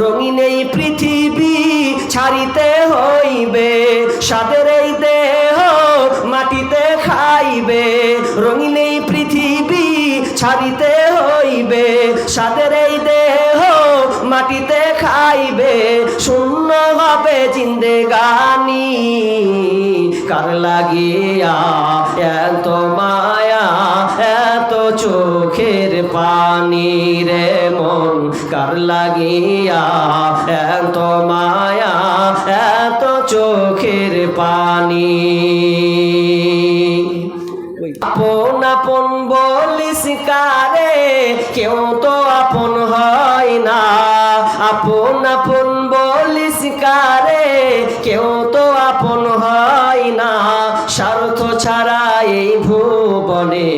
রঙিন এই পৃথিবী ছাড়িতে হইবে সাদের এই দেহ মাটিতে খাইবে। রঙিন এই পৃথিবী ছাড়িতে হইবে সাদের এই দেহ মাটিতে খাইবে। শূন্য হবে জিন্দেগানি, কার লাগিয়া এত মায়া চোখের পানি রে মন কার লাগিয়া? এত মায়া, এত চোখের পানি। আপন আপন বলিস কারে, কেউ তো আপন হয় না। আপন আপন বলিস কারে, কেউ তো আপন হয় না। স্বার্থ ছাড়া এই ভুবনে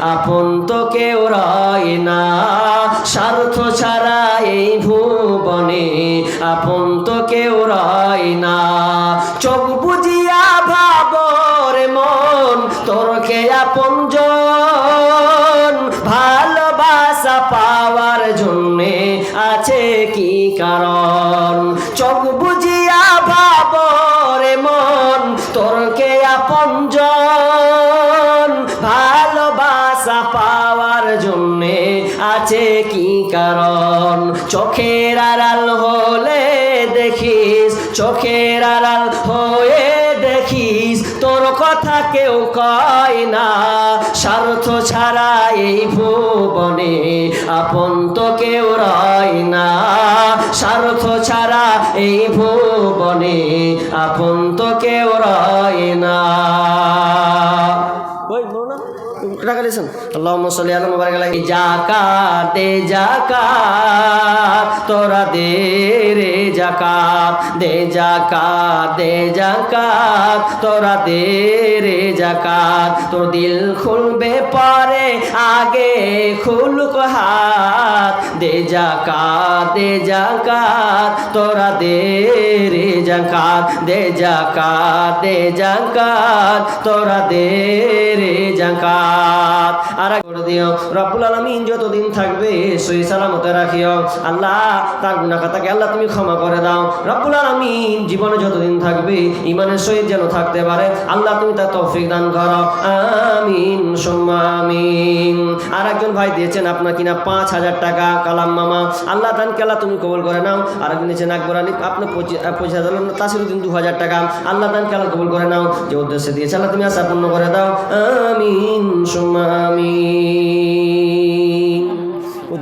আপন তো কেউ রয় না। স্বার্থ ছাড়া এই ভুবনে আপন তো কেউ রয় না। চোখ আছে কি কারণ? চোখের আড়াল হলে দেখিস, চোখের আড়াল হয়ে দেখিস, তোর কথা কেউ কয় না। স্বার্থ ছাড়া এই ভুবনে আপন তো কেউ রয় না। স্বার্থ ছাড়া এই ভুবনে আপন তো কেউ রয় না। দিয়েছেন আল্লাহ সাল্লি আলা মুবারক আলাইহি। জাকাত দে জাকাত তোরা দে রে জাকাত দে জাকাত দে জাকাত তোরা দে রে জাকাত তোর দিল খুলবে পরে, আগে খুলুক হাত। দে জাকাত দে জাকাত তোরা দে রে জাকাত দে জাকাত দে জাকাত তোরা দে রে জাকাত আর দিও। রব্বুল আলামিন যতদিন থাকবে সই সালামতে রাখিও। আল্লাহ, তার গুনাহ খাতাকে আল্লাহ তুমি ক্ষমা করে দাও। রব্বুল আলামিন জীবনে যতদিন থাকবে ইমানের সহিত যেন থাকতে পারে, আল্লাহ তুমি তার তৌফিক দান করো। আমিন, সুম্মা আর একজন ভাই দিয়েছেন আপনার কিনা পাঁচ হাজার টাকা, কালাম মামা। আল্লাহ দান আল্লাহ তুমি কবল করে নাও। আর একজন দিয়েছেন আকবর আলী আপনার পঁচিশ হাজার তাসিরুদ্দিন দু হাজার টাকা। আল্লাহ দান আল্লাহ কবল করে নাও। যে উদ্দেশ্যে দিয়েছে, আল্লাহ তুমি আশা পূর্ণ করে দাও। আমিন, সুম্মা আমিন। ও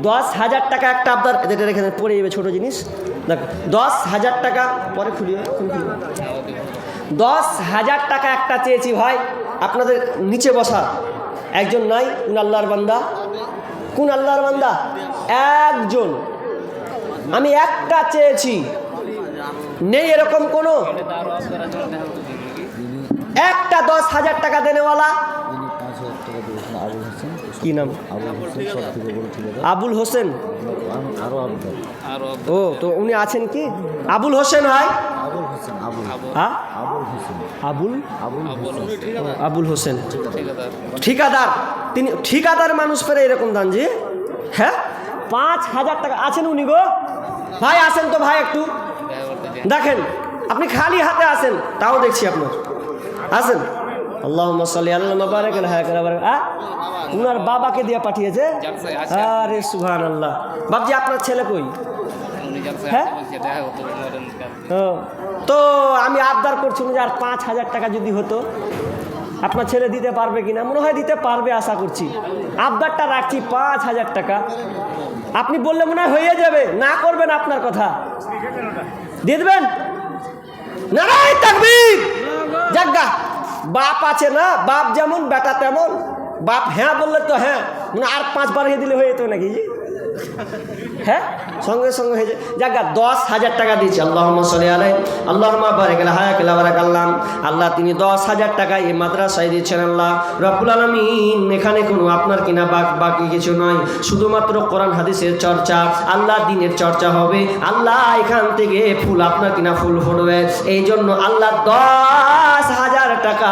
দশ হাজার টাকা একটা আবদার এটা রেখে দেন, পড়ে যাবে ছোটো জিনিস। দেখ দশ হাজার টাকা পরে এখন খুলিও দশ হাজার টাকা একটা চেয়েছি ভাই আপনাদের নিচে বসা। একজন নাই কোন আল্লাহর বান্দা? কোন আল্লাহর বান্দা? একজন। আমি একটা চেয়েছি। নেই এরকম কোনো? একটা দশ হাজার টাকা দেনেওয়ালা কি নাম? আবুল হোসেন। ও, তো উনি আছেন কি? আবুল হোসেন হয়? আবুল? হোসেন। ঠিকাদার। তিনি ঠিকাদার মানুষ পেরে এরকম দান জি হ্যাঁ? পাঁচ হাজার টাকা আছেন উনি গো। ভাই, আসেন তো ভাই একটু। দেখেন, আপনি খালি হাতে আসেন, তাও দেখছি আপনার। আসেন। আল্লাহ সাল্লি আল্লাহ মাবারক উনার বাবাকে দিয়ে পাঠিয়েছে? আরে সুহান আল্লাহ বাবজি আপনার ছেলে কই? হ্যাঁ? ও, তো আমি আবদার করছিলাম যে আর পাঁচ হাজার টাকা যদি হতো আপনার ছেলে দিতে পারবে কিনা? মনে হয় দিতে পারবে আশা করছি। আবদারটা রাখছি পাঁচ হাজার টাকা। আপনি বললে মনে হয় হয়ে যাবে না করবেন আপনার কথা। দিয়ে দেবেন? নারায় তাকবীর! জাগা বাপ আছে না, বাপ যেমন, বেটা তেমন বাপ হ্যাঁ বললে তো হ্যাঁ মানে আর পাঁচ বাড়িয়ে দিলে হয়ে যেত নাকি? হ্যাঁ? সঙ্গে সঙ্গে হয়েছে জায়গা দশ হাজার টাকা দিয়েছে। আল্লাহ সালে আলাই আল্লাহ বারেক হায়াক বারাক আল্লাহ আল্লাহ তিনি দশ হাজার টাকা এই মাদ্রাসায় দিচ্ছেন আল্লাহ। রব্বুল আলমিন, এখানে কোনো আপনার কিনা বাক, বাকি কিছু নয় শুধুমাত্র কোরআন, হাদিসের চর্চা। আল্লাহ দিনের চর্চা হবে। আল্লাহ এখান থেকে ফুল আপনার কিনা ফুল ফুটবে এই জন্য আল্লাহ দশ হাজার টাকা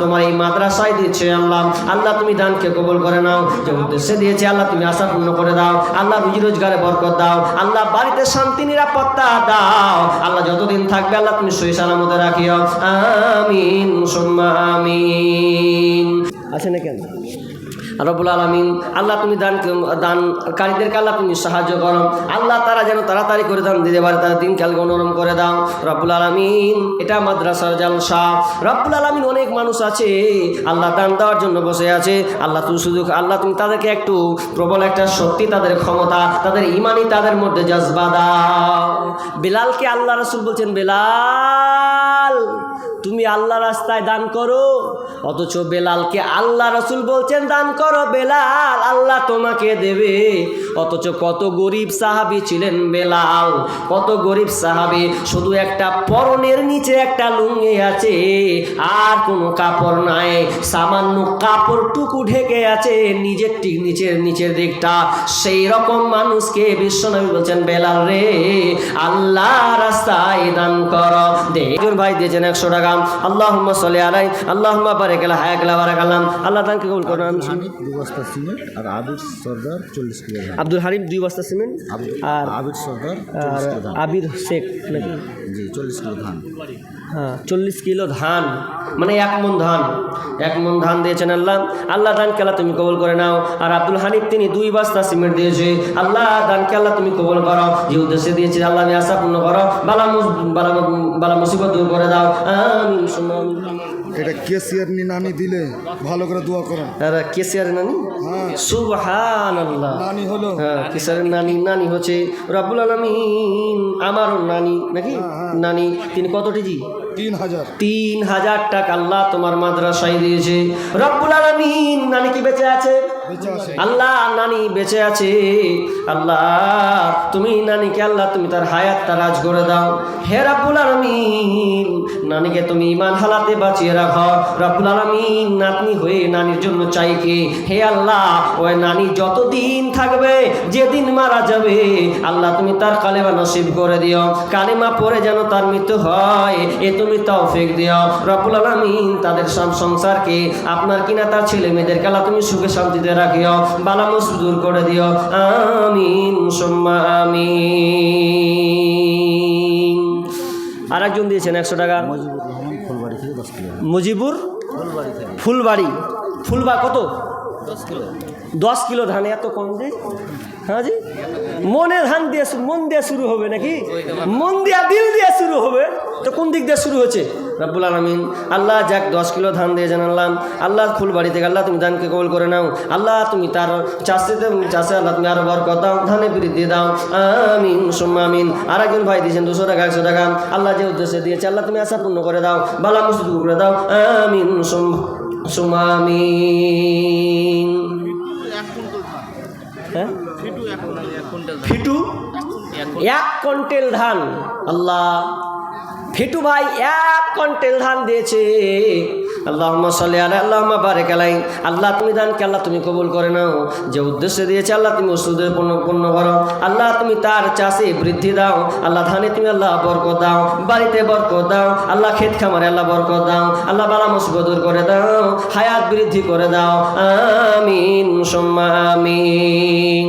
তোমার এই মাদ্রাসায় দিচ্ছে আল্লাহ। আল্লাহ তুমি দানকে কবুল করে নাও। যে উদ্দেশ্যে দিয়েছে, আল্লাহ তুমি আশা পূর্ণ করে দাও। আল্লাহ রুজি রোজগারে বরকত দাও। আল্লাহ বাড়িতে শান্তি, নিরাপত্তা দাও। আল্লাহ যতদিন থাকবে আল্লাহ তুমি সই সালামতে রাখিও। আমিন, সুম্মা আমিন। আছে না কেন রবুল আলমিন, আল্লাহ তুমি দান দানকারীদেরকে আল্লাহ তুমি সাহায্য করো। আল্লাহ তারা যেন তাড়াতাড়ি করে দান দিতে পারে তারা দিনকালকে অনুরম করে দাও। রব্বুল আলমিন, এটা মাদ্রাসার জালসা। রব্বুল আলমিন অনেক মানুষ আছে, আল্লাহ দান দেওয়ার জন্য বসে আছে। আল্লাহ তুমি শুধু আল্লাহ তুমি তাদেরকে একটু প্রবল একটা শক্তি, তাদের ক্ষমতা, তাদের ইমানই তাদের মধ্যে জজবা দাও। বেলালকে আল্লাহ রসুল বলছেন, বেলাল, তুমি আল্লাহ রাস্তায় দান করো। অথচ বেলালকে আল্লাহ রসুল বলছেন, দান করো বেলাল, আল্লাহ তোমাকে দেবে। অথচ কত গরিব সাহাবি ছিলেন বেলাল, কত গরিব সাহাবি, শুধু একটা পরনের নিচে একটা লুঙ্গি আছে, আর কোনো কাপড় নাই, সামান্য কাপড়টুকু ঢেকে আছে, নিজের ঠিক নিচের নিচের দিকটা। সেই রকম মানুষকে বিশ্বনবী বলছেন, বেলাল রে, আল্লাহ রাস্তায় দান কর। দেখুন ভাই দিয়েছেন একশো টাকা। আল্লাহ সালে আলাই আল্লাহ বারে গেলা হায় গেলা বারা গেলাম আল্লাহ দানকে কবুল করুন আমি দু বস্তা সিমেন্ট আর আবির সর্দার চল্লিশ কিলো ধান। আব্দুল হারিম দুই বস্তা সিমেন্ট আর আবির সর্দার আর আবির শেখ নাকি? জি চল্লিশ কিলো ধান। হ্যাঁ চল্লিশ কিলো ধান মানে এক মন ধান। এক মন ধান দিয়েছেন আল্লাহ। আল্লাহ দান কেলা তুমি কবল করে নাও। আর আব্দুল হানিফ তিনি দুই বস্তা সিমেন্ট দিয়েছে। আল্লাহ দান কেলা তুমি কবল করো। যে উদ্দেশ্যে দিয়েছি আল্লাহ আমি আশা পূর্ণ করো। বালা বালা বালা মুসিবত দূর করে দাও। আমিন। এটা কেসিয়ার নানি দিলে ভালো করে দোয়া করেন আর কেসিয়ার নানি? হ্যাঁ। সুবহান আল্লাহ নানি হলো। হ্যাঁ কেসিয়ার নানি নানি হচ্ছে রব্বুল আলমিন আমারও নানি নাকি? নানি তিনি কতটি জি তিন হাজার। টাকা আল্লাহ তোমার মাদ্রাসায় দিয়েছে। রব্বুল আলমিন নানি কি বেঁচে আছে? আল্লাহ নানি বেঁচে আছে। আল্লাহ তুমি নানিকে আল্লাহ তুমি তার হায়াতটা রাজ করে দাও। হে রাব্বুল আলমিন নানিকে তুমি ইমান হালাতে বাঁচিয়ে রাখো। রাব্বুল আলমিন নাতনি হয়ে নানির জন্য চাই কি? হে আল্লাহ ওই নানি যতদিন থাকবে যেদিন মারা যাবে আল্লাহ তুমি তার কালেমা নসিব করে দিও। কালেমা পরে যেন তার মৃত্যু হয় এ তুমি তৌফিক দিও। রব্বুল আলমিন তাদের সব সংসারকে আপনার কিনা তার ছেলে মেয়েদেরকে আল্লাহ তুমি সুখে শান্তিতে রাখিও। বালা মুসিব দূর করে দিও। আমিন সুম্মা আমিন। আর একজন দিয়েছেন একশো টাকা। কিলো। মুজিবুর ফুলবাড়ি ফুলবাড়ি। ফুলবা কত? দশ কিলো ধান এত কম জি হ্যাঁ জি? মনে ধান দিয়ে মন দিয়ে শুরু হবে নাকি? মন দিয়া দিল দিয়ে শুরু হবে। তো কোন দিক দিয়ে শুরু হচ্ছে? রব্বুল আলমিন, আল্লাহ যাক দশ কিলো ধান দিয়ে জানালাম আল্লাহ ফুলবাড়ি থেকে আল্লাহ তুমি ধানকে কবল করে নাও। আল্লাহ তুমি তার চাষিতে চাষে আল্লাহ তুমি আরও বরকত দাও, ধানে বৃদ্ধি দাও। আমিন, সুম্মা আমিন। আর একজন ভাই দিয়েছেন দুশো টাকা, একশো টাকা। আল্লাহ যে উদ্দেশ্যে দিয়েছে, আল্লাহ তুমি আশা পূর্ণ করে দাও, বালা মুসিদ করে দাও। আমিন সুম- সুম্মা আমিন হ্যাঁ? ফিটু? এক কন্টেল ধান। আল্লাহ। ফিটু ভাই এক কন্টেল ধান দিয়েছে। আল্লাহ সাল্লি আলাই আল্লাহ বারেক আলাই আল্লাহ, তুমি দানকে আল্লাহ তুমি কবুল করে নাও। যে উদ্দেশ্যে দিয়েছে আল্লাহ তুমি ওষুধের পূর্ণ পূর্ণ করো আল্লাহ, তুমি তার চাষে বৃদ্ধি দাও। আল্লাহ, ধানে তুমি আল্লাহ বরকত দাও। বাড়িতে বরকত দাও। আল্লাহ, ক্ষেত খামারে আল্লাহ বরকত দাও। আল্লাহ, বালা মুসিবত দূর করে দাও। হায়াত বৃদ্ধি করে দাও। আমিন, সম্মা আমিন।